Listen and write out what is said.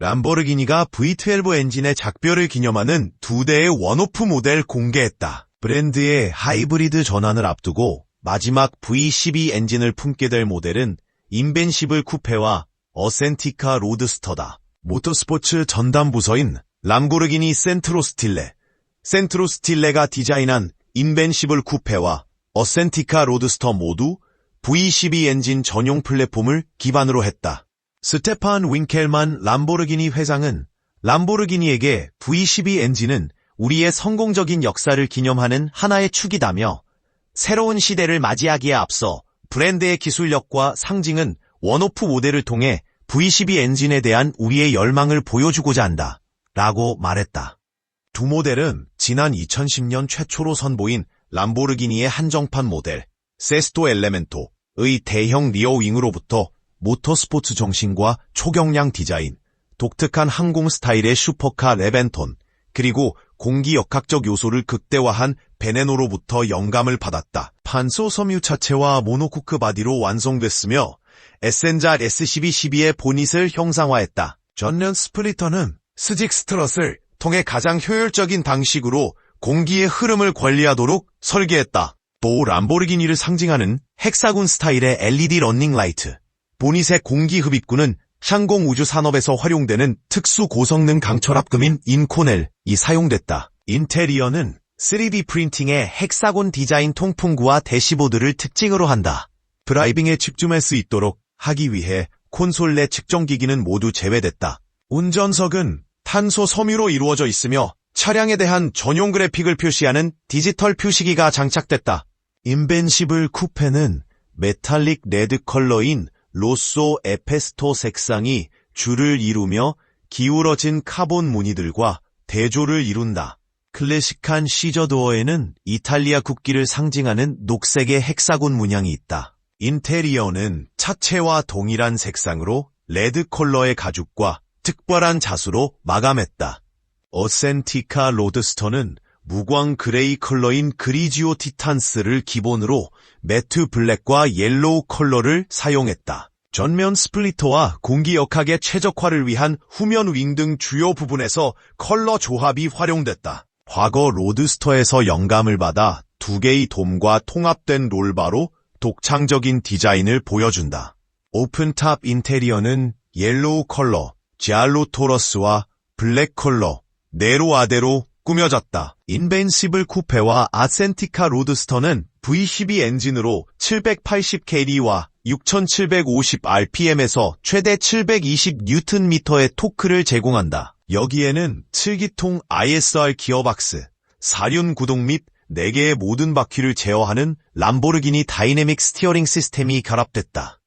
람보르기니가 V12 엔진의 작별을 기념하는 두 대의 원오프 모델 공개했다. 브랜드의 하이브리드 전환을 앞두고 마지막 V12 엔진을 품게 될 모델은 인벤시블 쿠페와 어센티카 로드스터다. 모터스포츠 전담 부서인 람보르기니 센트로 스틸레, 센트로 스틸레가 디자인한 인벤시블 쿠페와 어센티카 로드스터 모두 V12 엔진 전용 플랫폼을 기반으로 했다. 스테판 윙켈만 람보르기니 회장은 람보르기니에게 V12 엔진은 우리의 성공적인 역사를 기념하는 하나의 축이다며 새로운 시대를 맞이하기에 앞서 브랜드의 기술력과 상징은 원오프 모델을 통해 V12 엔진에 대한 우리의 열망을 보여주고자 한다. 라고 말했다. 두 모델은 지난 2010년 최초로 선보인 람보르기니의 한정판 모델 세스토 엘레멘토의 대형 리어 윙으로부터 모터스포츠 정신과 초경량 디자인, 독특한 항공 스타일의 슈퍼카 레벤톤, 그리고 공기 역학적 요소를 극대화한 베네노로부터 영감을 받았다. 판소 섬유 차체와 모노코크 바디로 완성됐으며 에센자 S12-12의 보닛을 형상화했다. 전면 스플리터는 스직 스트럿을 통해 가장 효율적인 방식으로 공기의 흐름을 관리하도록 설계했다. 또 람보르기니를 상징하는 헥사군 스타일의 LED 러닝 라이트, 보닛의 공기 흡입구는 항공 우주 산업에서 활용되는 특수 고성능 강철압금인 인코넬이 사용됐다. 인테리어는 3D 프린팅의 헥사곤 디자인 통풍구와 대시보드를 특징으로 한다. 드라이빙에 집중할 수 있도록 하기 위해 콘솔 내 측정기기는 모두 제외됐다. 운전석은 탄소 섬유로 이루어져 있으며 차량에 대한 전용 그래픽을 표시하는 디지털 표시기가 장착됐다. 인벤시블 쿠페는 메탈릭 레드 컬러인 로쏘 에페스토 색상이 줄을 이루며 기울어진 카본 무늬들과 대조를 이룬다. 클래식한 시저도어에는 이탈리아 국기를 상징하는 녹색의 헥사곤 문양이 있다. 인테리어는 차체와 동일한 색상으로 레드 컬러의 가죽과 특별한 자수로 마감했다. 어센티카 로드스터는 무광 그레이 컬러인 그리지오 티탄스를 기본으로 매트 블랙과 옐로우 컬러를 사용했다. 전면 스플리터와 공기 역학의 최적화를 위한 후면 윙 등 주요 부분에서 컬러 조합이 활용됐다. 과거 로드스터에서 영감을 받아 두 개의 돔과 통합된 롤바로 독창적인 디자인을 보여준다. 오픈탑 인테리어는 옐로우 컬러, 지알로 토러스와 블랙 컬러, 네로 아대로 꾸며졌다. 인벤시블 쿠페와 아센티카 로드스터는 V12 엔진으로 780km와 6750rpm에서 최대 720Nm의 토크를 제공한다. 여기에는 7기통 ISR 기어박스, 4륜 구동 및 4개의 모든 바퀴를 제어하는 람보르기니 다이내믹 스티어링 시스템이 결합됐다.